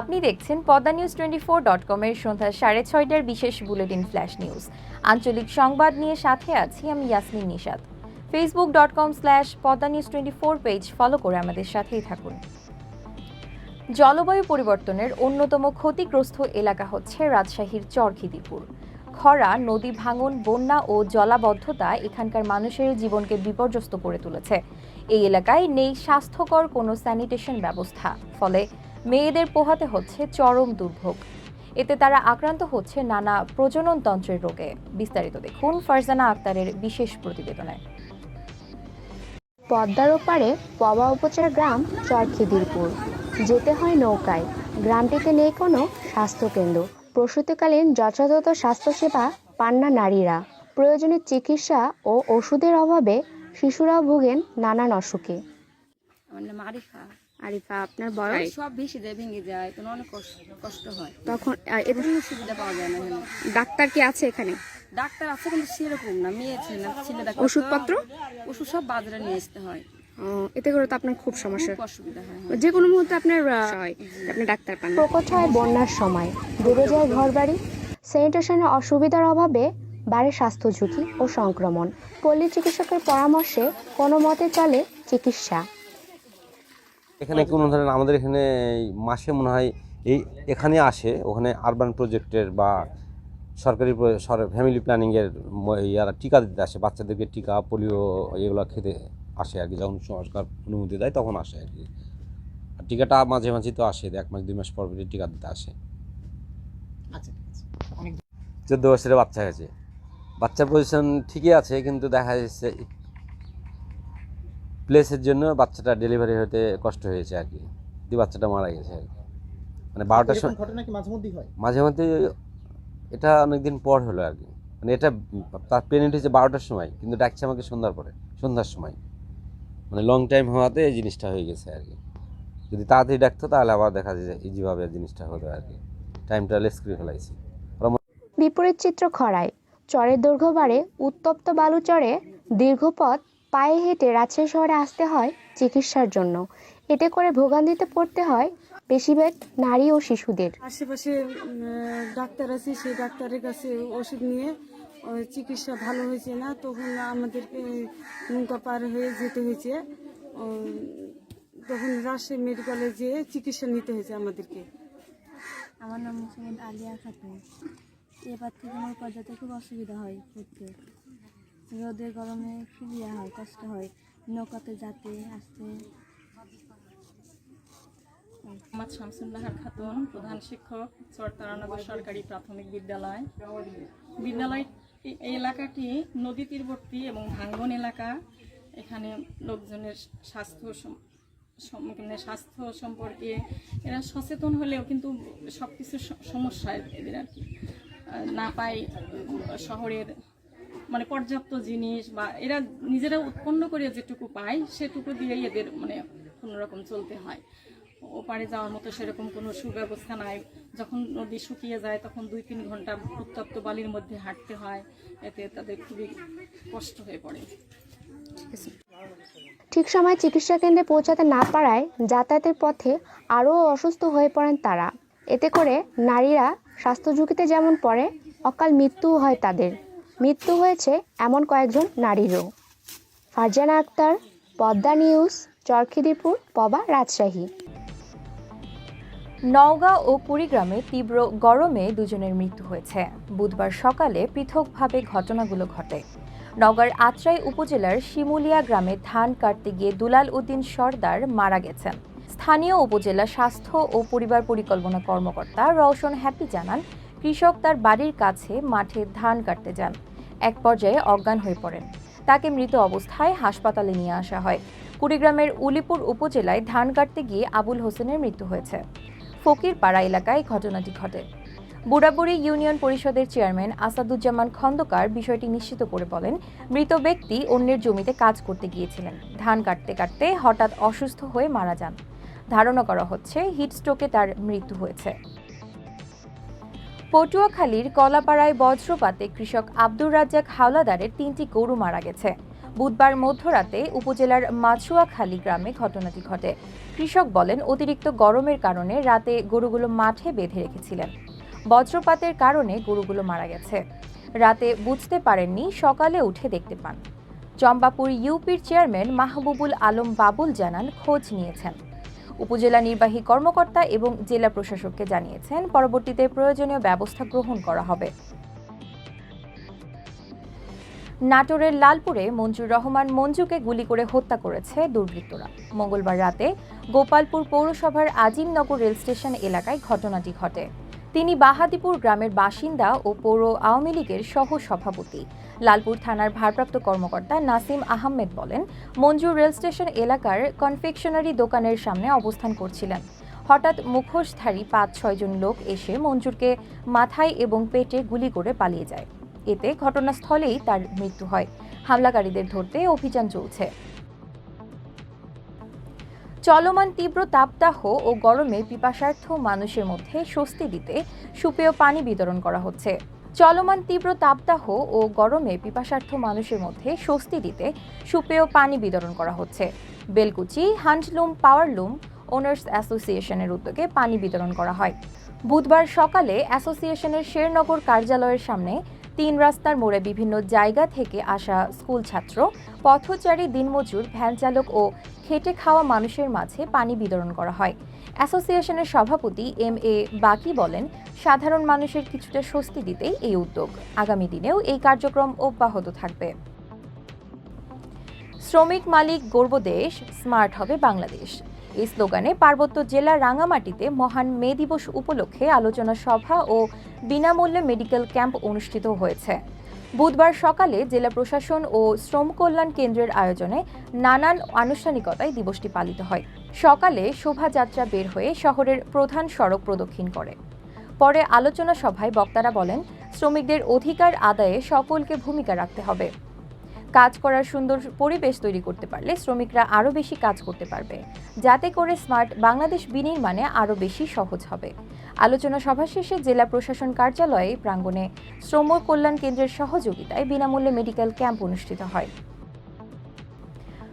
আপনি দেখছেন Padma news twenty four dot কমের সন্ধ্যা সাড়ে ছয়টার বিশেষ বুলেটিন ফ্ল্যাশ নিউজ। আঞ্চলিক সংবাদ নিয়ে সাথে আছি আমি Yasmin Nishad Facebook dot com slash Padma news twenty four page follow করে আমাদের সাথেই থাকুন। জলবায়ু পরিবর্তনের অন্যতম ক্ষতিগ্রস্ত এলাকা হচ্ছে রাজশাহীর চরখিদিপুর। খরা, নদী ভাঙন, বন্যা ও জলাবদ্ধতা এখানকার মানুষের জীবনকে বিপর্যস্ত করে তুলেছে। এই এলাকায় নেই স্বাস্থ্যকর কোনো স্যানিটেশন ব্যবস্থা। ফলে মেয়েদের পোহাতে হচ্ছে চরম দুর্ভোগ। এতে তারা আক্রান্ত হচ্ছে নানা প্রজননতন্ত্রের রোগে। বিস্তারিত দেখুন ফারজানা আক্তারের বিশেষ প্রতিবেদনে পদ্মার ওপারে পবা উপচার গ্রাম চরখিদিরপুর। যেতে হয় নৌকায়। গ্রামটিতে নেই কোনো স্বাস্থ্যকেন্দ্র। প্রসূতিকালীন যথাযথ স্বাস্থ্যসেবা পান না নারীরা। প্রয়োজনীয় চিকিৎসা ও ওষুধের অভাবে শিশুরাও ভোগেন নানান অসুখে। আমার নাম আরিফা আপনার বয়স? সব বেশি দেয় ভেঙে যায় কোনো অনেক কষ্ট কষ্ট হয়। তখন এদের কোনো সুবিধা পাওয়া যায় না ডাক্তার কি আছে এখানে? ডাক্তার আছে কিন্তু সেরকম না মেয়ে ছেলে না ছেলে ডাক্তার। ওষুধপত্র? ওষুধ সব বাজারে নিয়ে আসতে হয়। এতে করে তো আপনার খুব সমস্যা। খুব অসুবিধা হয় যে কোনো মুহূর্তে আপনার আপনি ডাক্তার পান। প্রকট হয় বন্যার সময় ডুবে যায় ঘরবাড়ি স্যানিটেশনের অসুবিধার অভাবে বাড়ে স্বাস্থ্য ঝুঁকি ও সংক্রমণ। পল্লী চিকিৎসকের পরামর্শে কোনো মতে চলে চিকিৎসা। এখানে কোনো ধরনের আমাদের এখানে এই মাসে মনে হয় এই এখানে আসে ওখানে আরবান প্রজেক্টের বা সরকারি ফ্যামিলি প্ল্যানিংয়ের ইয়ারা টিকা দিতে আসে বাচ্চাদেরকে টিকা পোলিও এগুলো খেতে আসে আর কি যখন সরকার অনুমতি দেয় তখন আসে আর কি। আর টিকাটা মাঝে মাঝে তো আসে এক মাস দুই মাস পর টিকা দিতে আসে। চোদ্দ বছরের বাচ্চা হয়েছে। বাচ্চার পজিশন ঠিকই আছে কিন্তু দেখা যাচ্ছে প্লেসের জন্য বাচ্চাটা ডেলিভারি হতে কষ্ট হয়েছে আর কি। দিয়ে বাচ্চাটা মারা গেছে আর কি। মানে বারোটার সময় ঘটনা কি মাঝে মধ্যেই হয়? মাঝে মধ্যে এটা অনেকদিন পর হলো আর কি। মানে এটা তার প্রেগনেন্ট হয়েছে বারোটার সময় কিন্তু ডাকছে আমাকে সন্ধ্যার পরে সন্ধ্যার সময়। মানে লং টাইম হওয়াতে এই জিনিসটা হয়ে গেছে আর কি। যদি তাড়াতাড়ি ডাকতো তাহলে আবার দেখা যায় ইজিভাবে জিনিসটা হতো আর কি। টাইমটা লেস করে ফেলাইছি। বিপরীত চিত্র খরায় চরের দৈর্ঘ্য বাড়ে উত্তপ্ত বালুচরে দীর্ঘ পথ পায়ে হেঁটে রাজশাহী শহরে আসতে হয় চিকিৎসার জন্য। এতে করে ভোগান্তিতে পড়তে হয় বেশিরভাগ নারী ও শিশুদের। আশেপাশে ডাক্তার আছে সেই ডাক্তারের কাছে ওষুধ নিয়ে চিকিৎসা ভালো হয়েছে না তখন আমাদেরকে নৌকা পার হয়ে যেতে হয়েছে। তখন রাজশাহী মেডিকেলে যেয়ে চিকিৎসা নিতে হয়েছে আমাদেরকে। আমার নাম মোহাম্মদ আলিয়া খাতুন। এবার থেকে আমার পর্যাতে খুব অসুবিধা হয় ঘুরতে রোদে গরমে খুব ইয়ে হয় কষ্ট হয়। নৌকাতে যাতে আসতে। মোহাম্মদ শামসুন্নাহার খাতুন, প্রধান শিক্ষক, চরতারানগর সরকারি প্রাথমিক বিদ্যালয়। বিদ্যালয় এই এলাকাটি নদী তীরবর্তী এবং ভাঙ্গন এলাকা। এখানে লোকজনের স্বাস্থ্য মানে স্বাস্থ্য সম্পর্কে এরা সচেতন হলেও কিন্তু সব কিছু সমস্যা এদের আর কি। না পায় শহরের মানে পর্যাপ্ত জিনিস বা এরা নিজেরা উৎপন্ন করে যেটুকু পায়, সেটুকু দিয়েই এদের মানে কোনোরকম চলতে হয়। ওপারে যাওয়ার মতো সেরকম কোনো সুব্যবস্থা নাই। যখন নদী শুকিয়ে যায়, তখন দুই তিন ঘণ্টা উত্তপ্ত বালির মধ্যে হাঁটতে হয়। এতে তাদের খুবই কষ্ট হয়ে পড়ে। ঠিক সময় চিকিৎসা কেন্দ্রে পৌঁছাতে না পারায় যাতায়াতের পথে আরও অসুস্থ হয়ে পড়েন তারা। এতে করে নারীরা স্বাস্থ্য ঝুঁকিতে যেমন পড়ে, অকাল মৃত্যুও হয় তাদের। মৃত্যু হয়েছে এমন কয়েকজন নারীরও। ফারজানা আক্তার, পদ্মা নিউজ, চরখিদিপুর, পবা রাজশাহী। নওগাঁ ও কুড়িগ্রামে তীব্র গরমে দুজনের মৃত্যু হয়েছে। বুধবার সকালে পৃথকভাবে ঘটনাগুলো ঘটে। নওগাঁর আত্রাই উপজেলার শিমুলিয়া গ্রামে ধান কাটতে গিয়ে দুলাল উদ্দিন সর্দার মারা গেছেন। স্থানীয় উপজেলা স্বাস্থ্য ও পরিবার পরিকল্পনা কর্মকর্তা রওশন হ্যাপি জানান, কৃষক তার বাড়ির কাছে মাঠে ধান কাটতে যান। এক পর্যায়ে অজ্ঞান হয়ে পড়েন। তাকে মৃত অবস্থায় হাসপাতালে নিয়ে আসা হয়। কুড়িগ্রামের উলিপুর উপজেলায় ধান কাটতে গিয়ে আবুল হোসেনের মৃত্যু হয়েছে। ফকিরপাড়া এলাকায় ঘটনাটি ঘটে। বুড়াবুড়ি ইউনিয়ন পরিষদের চেয়ারম্যান আসাদুজ্জামান খন্দকার বিষয়টি নিশ্চিত করে বলেন, মৃত ব্যক্তি অন্যের জমিতে কাজ করতে গিয়েছিলেন। ধান কাটতে কাটতে হঠাৎ অসুস্থ হয়ে মারা যান। ধারণা করা হচ্ছে, হিটস্ট্রোকে তার মৃত্যু হয়েছে। পটুয়াখালীর কলাপাড়ায় বজ্রপাতে কৃষক আব্দুর রাজ্জাক হাওলাদারের তিনটি গরু মারা গেছে। বুধবার মধ্যরাতে উপজেলার মাছুয়াখালী গ্রামে ঘটনাটি ঘটে। কৃষক বলেন, অতিরিক্ত গরমের কারণে রাতে গরুগুলো মাঠে বেঁধে রেখেছিলেন। বজ্রপাতের কারণে গরুগুলো মারা গেছে। রাতে বুঝতে পারেননি, সকালে উঠে দেখতে পান। চম্পাপুর ইউপির চেয়ারম্যান মাহবুবুল আলম বাবুল জানান, খোঁজ নিয়েছেন। উপজেলা নির্বাহী কর্মকর্তা এবং জেলা প্রশাসককে জানিয়েছেন, পরবর্তীতে প্রয়োজনীয় ব্যবস্থা গ্রহণ করা হবে। নাটোরের লালপুরে মঞ্জুর রহমান মঞ্জুকে গুলি করে হত্যা করেছে দুর্বৃত্তরা। মঙ্গলবার রাতে গোপালপুর পৌরসভার আজিমনগর রেল স্টেশন এলাকায় ঘটনাটি ঘটে। তিনি বাহাদিপুর গ্রামের বাসিন্দা ও পৌর আওয়ামী লীগের সহ সভাপতি লালপুর থানার ভারপ্রাপ্ত কর্মকর্তা নাসিম আহমেদ বলেন, মঞ্জুর রেল স্টেশন এলাকার কনফেকশনারি দোকানের সামনে অবস্থান করছিলেন। হঠাৎ মুখোশধারী পাঁচ ছয়জন লোক এসে মঞ্জুরকে মাথায় এবং পেটে গুলি করে পালিয়ে যায়। এতে ঘটনাস্থলেই তার মৃত্যু হয়। হামলাকারীদের ধরতে অভিযান চলছে। চলমান তীব্র তাপদাহ ও গরমে পিপাসার্থ মানুষের মধ্যে স্বস্তি দিতে সুপেয় পানি বিতরণ করা হচ্ছে। চলমান তীব্র তাপদাহ ও গরমে পিপাসার্থ মানুষের মধ্যে স্বস্তি দিতে সুপেয় পানি বিতরণ করা হচ্ছে। বেলকুচি হ্যান্ডলুম পাওয়ারলুম ওনার্স অ্যাসোসিয়েশনের উদ্যোগে পানি বিতরণ করা হয়। বুধবার সকালে অ্যাসোসিয়েশনের শেরনগর কার্যালয়ের সামনে তিন রাস্তার মোড়ে বিভিন্ন জায়গা থেকে আসা স্কুল ছাত্র, পথচারী, দিনমজুর ভ্যান চালক ও খেটে খাওয়া মানুষের মাঝে পানি বিতরণ করা হয়। অ্যাসোসিয়েশনের সভাপতি এম এ বাকি বলেন, সাধারণ মানুষের কিছুটা স্বস্তি দিতেই এই উদ্যোগ। আগামী দিনেও এই কার্যক্রম অব্যাহত থাকবে। শ্রমিক মালিক গর্ব দেশ, স্মার্ট হবে বাংলাদেশ। এই স্লোগানে পার্বত্য জেলা রাঙামাটিতে মহান মে দিবস উপলক্ষে আলোচনা সভা ও বিনামূল্যে মেডিকেল ক্যাম্প অনুষ্ঠিত হয়েছে। বুধবার সকালে জেলা প্রশাসন ও শ্রম কল্যাণ কেন্দ্রের আয়োজনে নানান আনুষ্ঠানিকতায় দিবসটি পালিত হয়। সকালে শোভাযাত্রা বের হয়ে শহরের প্রধান সড়ক প্রদক্ষিণ করে। পরে আলোচনা সভায় বক্তারা বলেন, শ্রমিকদের অধিকার আদায়ে সকলকে ভূমিকা রাখতে হবে। কাজ করার সুন্দর পরিবেশ তৈরি করতে পারলে শ্রমিকরা আরও বেশি কাজ করতে পারবে। যাতে করে স্মার্ট বাংলাদেশ বিনির্মাণে আরও বেশি সহজ হবে। আলোচনা সভা শেষে জেলা প্রশাসন কার্যালয়ে প্রাঙ্গণে শ্রম কল্যাণ কেন্দ্রের সহযোগিতায় বিনামূল্যে মেডিকেল ক্যাম্প অনুষ্ঠিত হয়।